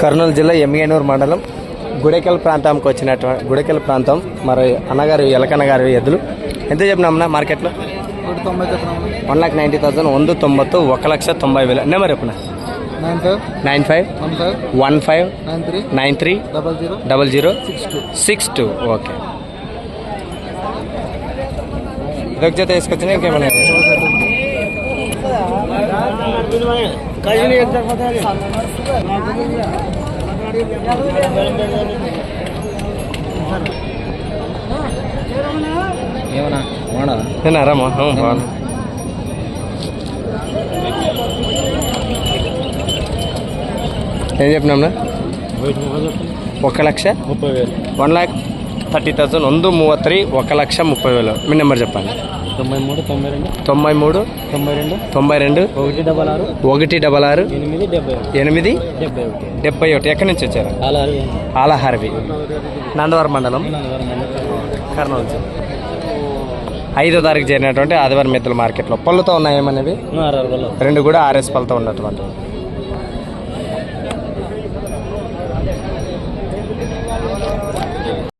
కర్నూలు జిల్లా ఎమ్మిగనూరు మండలం గుడెకల్ ప్రాంతానికి వచ్చినటువంటి గుడెకల్ ప్రాంతం మరి అన్నగారు ఎలకన్న గారి ఎద్దులు. ఎంత చెప్పినామన్నా మార్కెట్లో? వన్ లాక్ నైంటీ థౌసండ్ వంద తొంభై ఒక లక్ష తొంభై వేల. నెంబర్ చెప్పిన? Nine five. One five. Nine three. Double zero. Six two. Okay. ఇదొక తీసుకొచ్చిన వేసుకొచ్చినా ఇంకేమైనా? ఏమన్నా వాడా తిన్నారమ్మా బాగున్నా ఏం చెప్పినామన్నా ఒక లక్ష ముప్పై వేలు వన్ ల్యాక్ థర్టీ థౌసండ్ ಒಂದು ಮೂವತ್ತರಿ ఒక లక్ష ముప్పై వేలు మీ నెంబర్ చెప్పండి తొంభై మూడు తొంభై రెండు. తొంభై మూడు తొంభై రెండు. తొంభై రెండు. ఒకటి డబల్ ఆరు. ఒకటి డబల్ ఆరు. ఎనిమిది డెబ్బై ఒకటి. ఎనిమిది డెబ్బై ఒకటి. డెబ్బై ఒకటి. ఎక్కడి నుంచి వచ్చారు? అలా ఆలహారవి. నందవరం మండలం. కర్నూలు జిల్లా. ఐదో తారీఖు చేరినటువంటి ఆదివారం మెద్దల మార్కెట్లో. పళ్ళుతో ఉన్నాయేమనేవి రెండు కూడా ఆర్ఎస్ పళ్ళతో ఉన్నటువంటి.